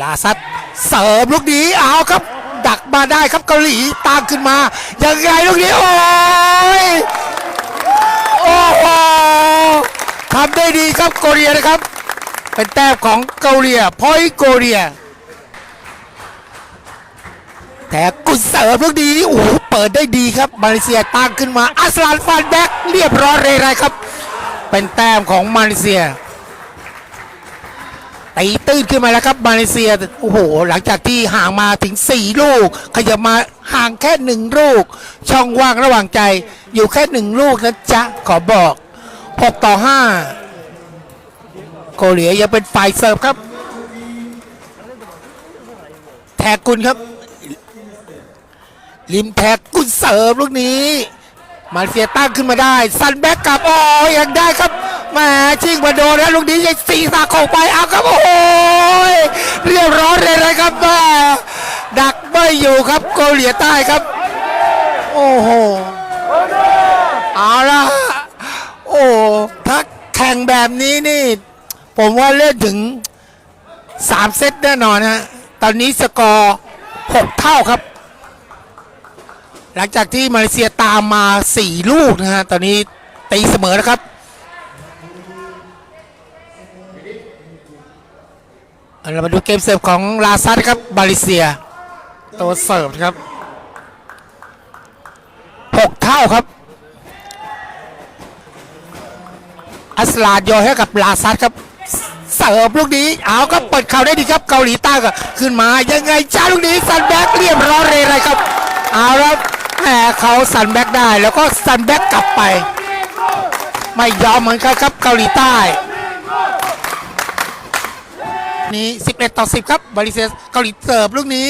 ลาซัดเสร์ฟลูกนี้เอาครับ ดักมาได้ครับเกาหลีตามขึ้นมายังไงลูกนี้โอ้ยโอ้โหทำได้ดีครับโกเรีนะครับ เป็นแต้มของเกาหลีพอยโกเรีแต่กุศเสริมลูกนี้โอ้โหเปิดได้ดีครับมาเลเซียตั้งขึ้นมาอัสลานฟันแบ็กเรียบร้อยเลยไรครับ เป็นแต้มของมาเลเซีย ตีตื้นขึ้นมาแล้วครับมาเลเซียโอ้โห หลังจากที่ห่างมาถึง 4 ลูก ขยับมาห่างแค่หนึ่งลูก ช่องว่างระหว่างใจ อยู่แค่หนึ่งลูกนะจ๊ะ ขอบอก 6 ต่อ 5 โกเหลียยังเป็นฝ่ายเสิร์ฟครับ แท็กุลครับ ริมแท็กกุญเสิริมลูกนี้ มาเลเซียตั้งขึ้นมาได้ ซันแบ็กกลับอ๋อยังได้ครับ มาชิงมาโดนแล้วลูกนี้ยังสีสาเข้าไปเอาครับโอ้โหเรียบร้อยเลยนะครับแม่ดักไม่อยู่ครับเกาหลีใต้ครับ โอ้โหเอาละโอ้ถ้าแข่งแบบนี้นี่ ผมว่าเล่นถึง 3 เซตแน่นอนฮะตอนนี้สกอร์ 6 เท่าครับ หลังจากที่มาเลเซียตามมา 4 ลูกนะฮะตอนนี้ตีเสมอแล้วครับ เรามาดูเกมเสิร์ฟของลาซัดครับมาเลเซีย ตัวเสิร์ฟครับ6เท่าครับ อัสลานโยนให้กับลาซัดครับเสิร์ฟลูกนี้เอาครับเปิดเข่าได้ดีครับเกาหลีใต้ก็ขึ้นมายังไงจ้าลูกนี้ซันแบ็กเรียบร้อยเลยเลยครับ เอาแล้วแหมเขาสันแบ็กได้แล้วก็สันแบ็กกลับไป ไม่ยอมเหมือนกันครับเกาหลีใต้ นี่11 ต่อ 10 ครับบริเซสเกาหลีเสิร์ฟลูกนี้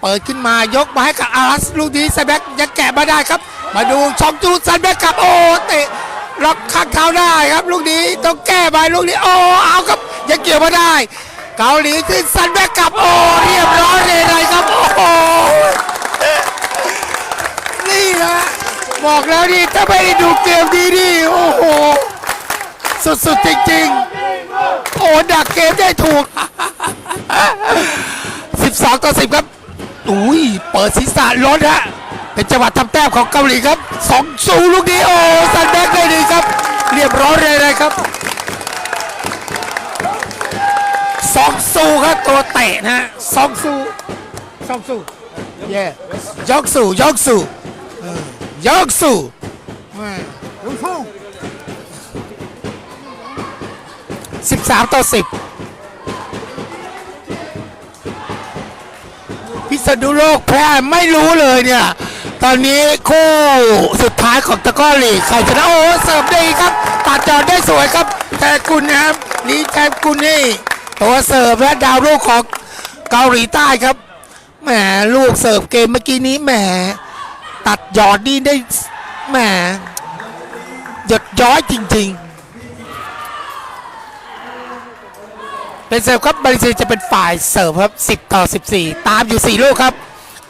เปิดขึ้นมายกมาให้กับอารัสลูกนี้ซันแบ็กยังแกะมาได้ครับ มาดูช่องจูซันแบ็กกลับโอ้เตะล็อกข้างเท้าได้ครับ ลูกนี้ต้องแก้ไปลูกนี้โอ้เอาครับยังเกี่ยวมาได้ เกาหลีขึ้นซันแบ็กกลับโอ้เรียบร้อยเลยเลยครับโอ้โหนี่นะบอกแล้วนี่ถ้าไม่ได้ดูเกมนี้นี่โอ้โหสุดๆจริงๆ โอ้ดักเกมได้ถูก 12 ต่อ 10 ครับ อุ้ย เปิดศีรษะล้นฮะ เป็นจังหวะทำแต้มของเกาหลีครับสองสูลูกนี้ โอ้ซันแบ็กได้ดีครับ เรียบร้อยเลยเลยครับสองสูครับตัวเตะนะฮะสองสูสองสูเย่ยกสูยกสูเออยกสูยกสู สิบสามต่อสิบพิษณุโลกแพ้ไม่รู้เลยเนี่ย ตอนนี้คู่สุดท้ายของตะก้อลีกใครชนะโอ้เสิร์ฟได้ครับตัดจอดได้สวยครับ แต่กุลนะครับนี่แทนกุลนี่ตัวเสิร์ฟและดาวลูกของเกาหลีใต้ครับแหมลูกเสิร์ฟเกมเมื่อกี้นี้แหมตัดหยอดนี่ได้แหมหยดย้อยจริง ๆ เป็นเสิร์ฟครับมาเลเซียจะเป็นฝ่ายเสิร์ฟครับ 10 ต่อ 14 ตามอยู่ 4 ลูกครับ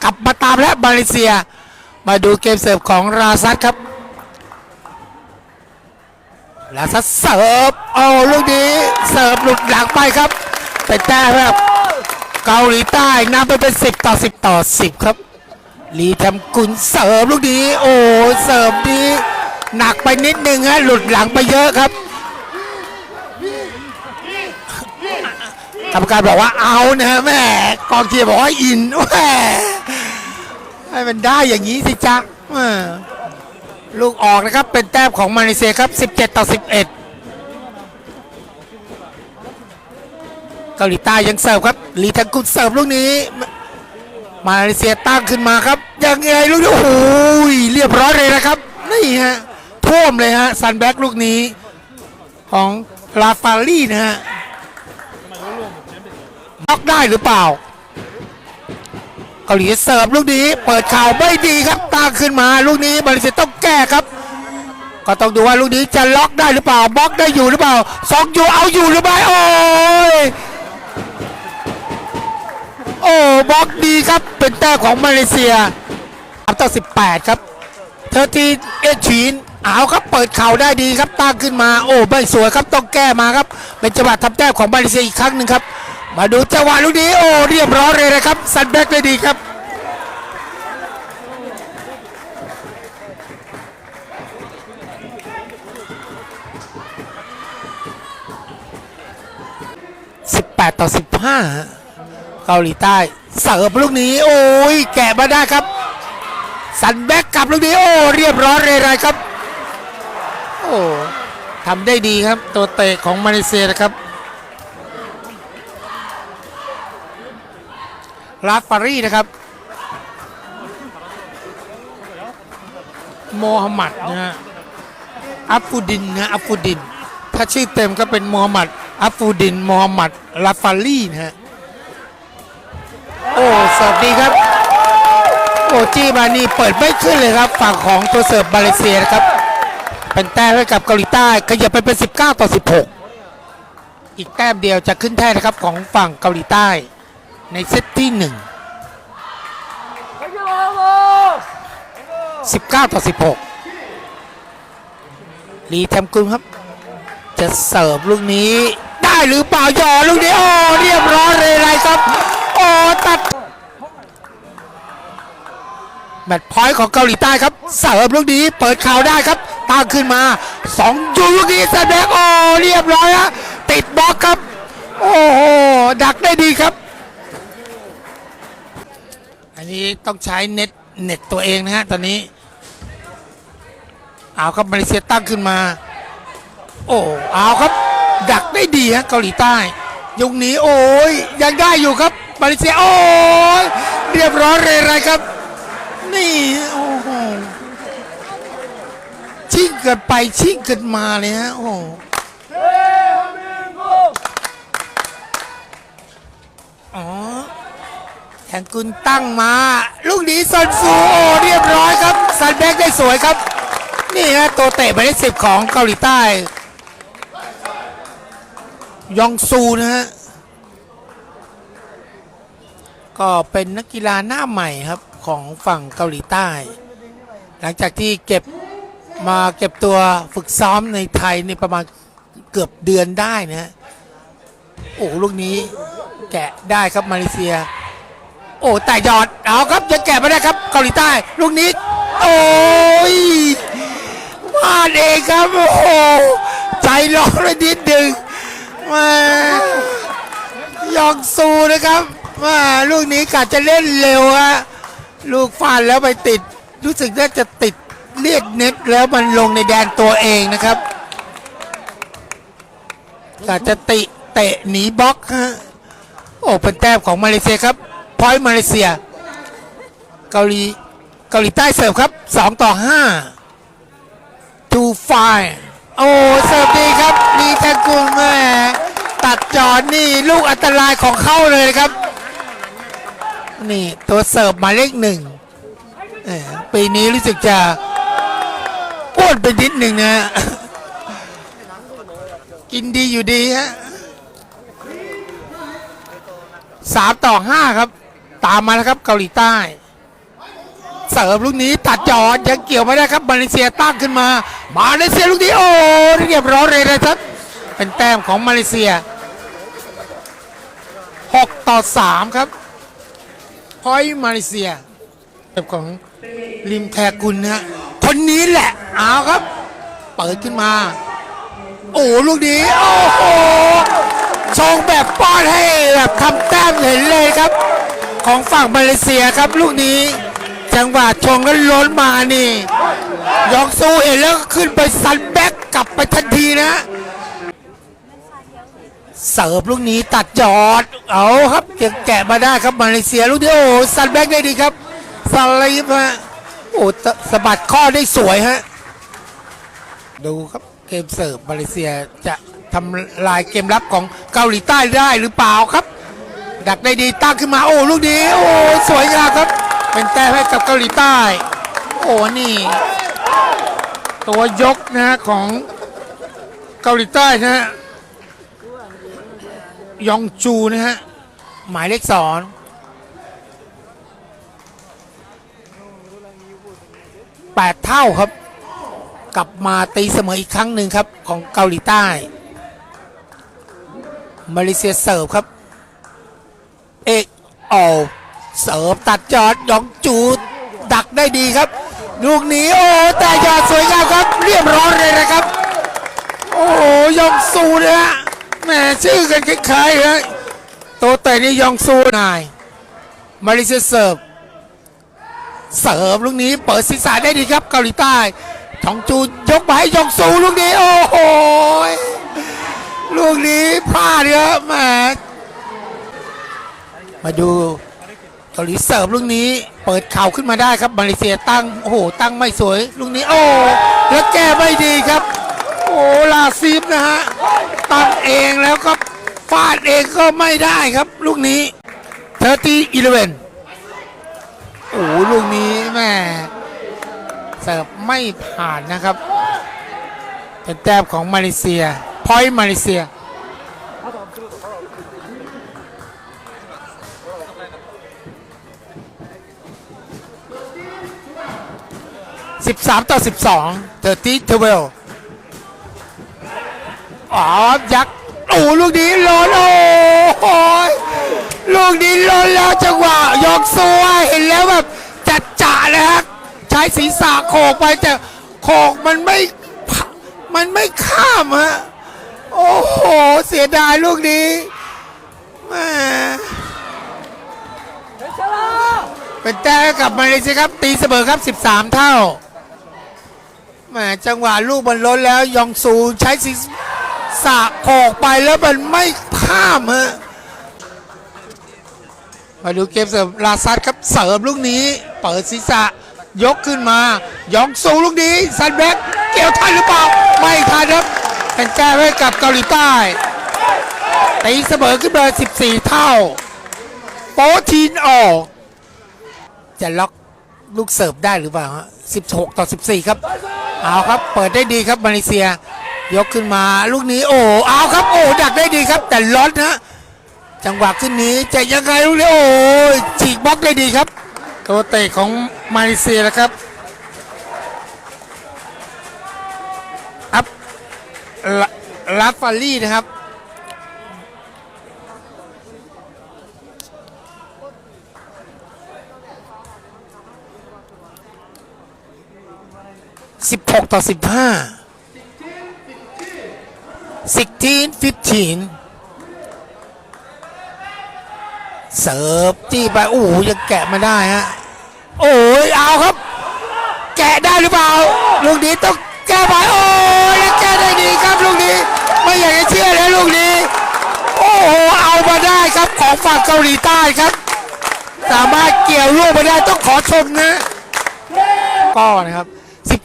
กลับมาตามแล้วมาเลเซีย มาดูเกมเสิร์ฟของราซัตครับ ราซัตเสิร์ฟโอ้ลูกนี้เสิร์ฟหลุดหลังไปครับ เป็นแต้มครับ เกาหลีใต้นำไปเป็น 10 ต่อ 10 ต่อ 10 ครับ ลีทำกุลเสิร์ฟลูกนี้ โอ้เสิร์ฟนี้หนักไปนิดนึงฮะหลุดหลังไปเยอะครับ กรรมการบอกว่าเอานะแม่กองเชียร์บอกว่าอินแม่ให้มันได้อย่างนี้สิจ๊ะลูกออกนะครับเป็นแต้มของมาเลเซียครับ 17 ต่อ 11 เกาหลีใต้ยังเสิร์ฟครับลีทังกุลเสิร์ฟลูกนี้ มาเลเซียตั้งขึ้นมาครับ ยังไงลูกนี้โอ้โหเรียบร้อยเลยนะครับ นี่ฮะท่วมเลยฮะซันแบ็กลูกนี้ของลาฟาลี่นะฮะ ล็อกได้หรือเปล่าเกาหลีเสิร์ฟลูกนี้เปิดข่าวไม่ดีครับตั้งขึ้นมาลูกนี้มาเลเซียต้องแก้ครับ ก็ต้องดูว่าลูกนี้จะล็อกได้หรือเปล่าบล็อกได้อยู่หรือเปล่าสองอยู่เอาอยู่หรือไม่โอ้ยโอ้บล็อกดีครับเป็นแต้มของมาเลเซียสามต่อสิบแปดครับเธอทีเอชีนเอาครับเปิดเข่าได้ดีครับตั้งขึ้นมา โอ้ไม่สวยครับต้องแก้มาครับเป็นจังหวะทำแต้มของมาเลเซียอีกครั้งหนึ่งครับ มาดูจังหวะลูกนี้โอ้เรียบร้อยเลยนะครับซันแบ็กได้ดีครับ 18 ต่อ 15 เกาหลีใต้เสิร์ฟลูกนี้โอ้ยแกะมาได้ครับ สันแบ็กกลับลูกนี้โอ้เรียบร้อยเลยเลยครับ โอ้ทำได้ดีครับตัวเตะของมาเลเซียนะครับ ลาฟารีนะครับโมฮัมหมัดนะฮะอัฟฟูดินนะอัฟฟูดิน ถ้าชื่อเต็มก็เป็นโมฮัมหมัดอัฟฟูดินโมฮัมหมัดลาฟารีนะฮะโอ้เสิร์ฟดีครับ โอจี้มานี่เปิดไม่ขึ้นเลยครับ ฝั่งของตัวเสิร์ฟมาเลเซียนะครับ เป็นแต้มให้กับเกาหลีใต้ขยับไปเป็น 19 ต่อ 16 อีกแต้มเดียวจะขึ้นแท่นะครับของฝั่งเกาหลีใต้ ในเซตที่1 19ต่อ16ลีแทมกุลครับ จะเสิร์ฟลูกนี้ ได้หรือเปล่าหย่อลูกนี้ โอ้ เรียบร้อยเลยไรครับ โอ้ ตัด แมตช์พอยต์ของเกาหลีใต้ครับ เสิร์ฟลูกนี้ เปิดข่าวได้ครับตั้งขึ้นมาสองยูลูกนี้แสดงโอ้ เรียบร้อยฮะติดบล็อกครับ โอ้โหดักได้ดีครับ อันนี้ต้องใช้เน็ตเน็ตตัวเองนะฮะตอนนี้ เอาครับมาเลเซียตั้งขึ้นมา โอ้เอาครับ ดักได้ดีฮะเกาหลีใต้ ยุคนี้โอ้ยยังได้อยู่ครับมาเลเซียโอ้ยเรียบร้อยเลยไรครับ นี่โอ้โหชิ่งเกินไปชิ่งเกินมาเลยฮะโอ้ แทงกุลตั้งมา ลูกนี้ซันฟูโอเรียบร้อยครับ ซันแบ็กได้สวยครับ นี่ฮะตัวเตะหมายเลขสิบของเกาหลีใต้ ยองซูนะฮะ ก็เป็นนักกีฬาหน้าใหม่ครับของฝั่งเกาหลีใต้ หลังจากที่เก็บมาเก็บตัวฝึกซ้อมในไทยในประมาณเกือบเดือนได้นะฮะ โอ้ลูกนี้แกะได้ครับมาเลเซีย โอ้แต่ยอดเอาครับยังแกะไม่ได้ครับเกาหลีใต้ลูกนี้โอ้ยพลาดเองครับโอ้โหใจร้อนไปนิดหนึ่งแมายองซูนะครับว่าลูกนี้กะจะเล่นเร็วฮะลูกฟาดแล้วไปติด รู้สึกน่าจะติดเลียดเน็ตแล้วมันลงในแดนตัวเองนะครับกะจะติเตะหนีบล็อกฮะโอ้เป็นแต้มของมาเลเซียครับ พอยต์มาเลเซีย เกาหลีเกาหลีใต้เสิร์ฟครับ 2 ต่อ 5 to five โอ้เสิร์ฟดีครับนีแทงกุลแม่ตัดจอดนี่ลูกอันตรายของเข้าเลยครับ นี่ตัวเสิร์ฟหมายเลขหนึ่งปีนี้รู้สึกจะอ้วนไปนิดหนึ่งนะกินดีอยู่ดีฮะสามต่อห้าครับ ตามมาแล้วครับเกาหลีใต้ เสิร์ฟลูกนี้ตัดจอดยังเกี่ยวไม่ได้ครับมาเลเซียตั้งขึ้นมา มาเลเซียลูกนี้โอ้เรียบร้อยเลยนะครับเป็นแต้มของมาเลเซีย 6 ต่อ 3 ครับพอยมาเลเซียเบบของริมแทกุลนะคนนี้แหละเอาครับ เปิดขึ้นมา โอ้ลูกนี้ โอ้โหชงแบบป้อนให้แบบทำแต้มเห็นเลยครับ ของฝั่งมาเลเซียครับลูกนี้ จังหวะชงก็ล้นมานี่ยองซูเห็นแล้วก็ขึ้นไปซันแบ็กกลับไปทันทีนะ เสิร์ฟลูกนี้ตัดจอด เอาครับยังแกะมาได้ครับมาเลเซียลูกนี้โอ้ซันแบ็กได้ดีครับสลีฟฮะโอ้สะบัดข้อได้สวยฮะดูครับเกมเสิร์ฟมาเลเซียจะทำลายเกมรับของเกาหลีใต้ได้หรือเปล่าครับ ดักได้ดีตั้งขึ้นมาโอ้ลูกนี้โอ้สวยงามครับ เป็นแต้มให้กับเกาหลีใต้ โอ้นี่ ตัวยกนะฮะของเกาหลีใต้นะฮะยองจูนะฮะหมายเลขสองแปดเท่าครับ กลับมาตีเสมออีกครั้งหนึ่งครับ ของเกาหลีใต้ มาเลเซียเสิร์ฟครับ เอกโอเสิร์ฟตัดจอดยองจูดักได้ดีครับ ลูกนี้โอ้แต่ยอดสวยงามครับ เรียบร้อยเลยนะครับ โอ้ยองซูนะฮะแหมชื่อกันคล้ายๆฮะโตเตะนี่ยองซูนายมาเลเซียเสิร์ฟเสิร์ฟลูกนี้เปิดศีรษะได้ดีครับเกาหลีใต้ชองจูยกมาให้ยองซูลูกนี้โอ้โหลูกนี้พลาดครับแหม มาดูเกาหลีเสิร์ฟลูกนี้ เปิดเข่าขึ้นมาได้ครับมาเลเซียตั้งโอ้โหตั้งไม่สวยลูกนี้โอ้แล้วแก้ไม่ดีครับ โอ้ลาซีฟนะฮะตั้งเองแล้วก็ฟาดเองก็ไม่ได้ครับ ลูกนี้เทอร์ตี้อีเลเวนโอ้ลูกนี้แม่เสิร์ฟไม่ผ่านนะครับเป็นแต้มของมาเลเซียพอยต์มาเลเซีย 13 ต่อ 12 30 12อ๋อยักษ์โอ้โหลูกนี้โลนโอ้โหลูกนี้โลนแล้วจังหวะยกซัวเห็นแล้วแบบจัดจ่าเลยฮะใช้ศีรษะโขกไปแต่โขกมันไม่พะมันไม่ข้ามฮะโอ้โห เสียดายลูกนี้แหมเป็นแต้มให้กับมาเลเซียครับ ตีเสมอครับ 13 เท่า แหมจังหวะลูกมันล้นแล้วยองซูใช้ศีรษะโขกไปแล้วมันไม่ข้ามฮะมาดูเกมเสร์ฟลาซัดครับเสร์ฟลูกนี้เปิดศีรษะยกขึ้นมายองซูลูกนี้ซันแบ็กเกี่ยวทันหรือเปล่า ไม่ทันครับเป็นแก้ให้กับเกาหลีใต้ตีเสมอขึ้นมา14 เท่า โปทีนออก จะล็อก ลูกเสิร์ฟได้หรือเปล่าฮะ16 ต่อ 14 ครับ เอาครับ เปิดได้ดีครับมาเลเซีย ยกขึ้นมาลูกนี้โอ้เอาครับโอ้ดักได้ดีครับ แต่ล็อตนะจังหวะขึ้นนี้จะยังไงลูกนี้โอ้ฉีกบล็อกได้ดีครับตัวเตะของมาเลเซียนะครับอัพลาลาฟาลี่นะครับ 16 ต่อ 15 16 15 เสิร์ฟจี้ไปโอ้โหยังแกะไม่ได้ฮะ โอ้ยเอาครับ แกะได้หรือเปล่าลูกนี้ต้องแก้ไปโอ้ยแล้วแก้ได้ดีครับลูกนี้ ไม่อยากจะเชื่อเลยลูกนี้ โอ้โหเอามาได้ครับของฝั่งเกาหลีใต้ครับ สามารถเกี่ยวลูกมาได้ต้องขอชมนะ ก็นะครับ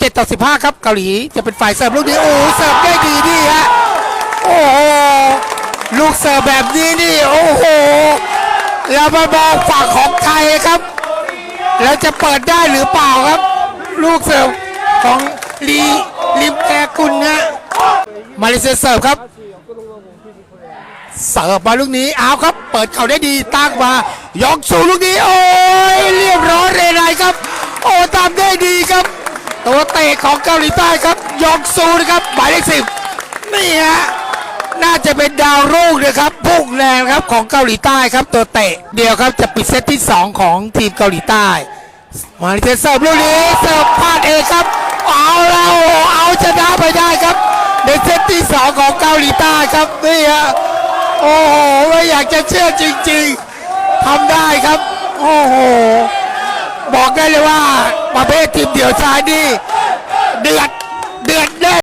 17 ต่อ 15 ครับเกาหลีจะเป็นฝ่ายเสิร์ฟลูกนี้โอ้เสิร์ฟได้ดีนี่ฮะโอ้โหลูกเสิร์ฟแบบนี้นี่โอ้โหแล้วมามองฝั่งของไทยครับ แล้วจะเปิดได้หรือเปล่าครับ ลูกเสิร์ฟของลีลิมแอกุลนะมาเลเซียเสิร์ฟครับเสิร์ฟมาลูกนี้เอาครับ เปิดเข่าได้ดีตั้งมายกสูลูกนี้ โอ้ยเรียบร้อยเลยนายครับ โอ้ตามได้ดีครับ ตัวเตะของเกาหลีใต้ครับยองซูนะครับหมายเลขสิบนี่ฮะน่าจะเป็นดาวรุ่งนะครับพุ่งแรงครับของเกาหลีใต้ครับตัวเตะเดียวครับจะปิดเซตที่ 2 ของทีมเกาหลีใต้มาเลเซียเสิร์ฟลูกนี้เสิร์ฟพลาดเองครับเอาแล้วเอาชนะไปได้ครับในเซตที่ 2 ของเกาหลีใต้ครับนี่ฮะโอ้โหไม่อยากจะเชื่อจริง ๆทำได้ครับ โอ้โห บอกได้เลยว่าประเภททีมเดี่ยวชายนี่เดือดเดือดแน่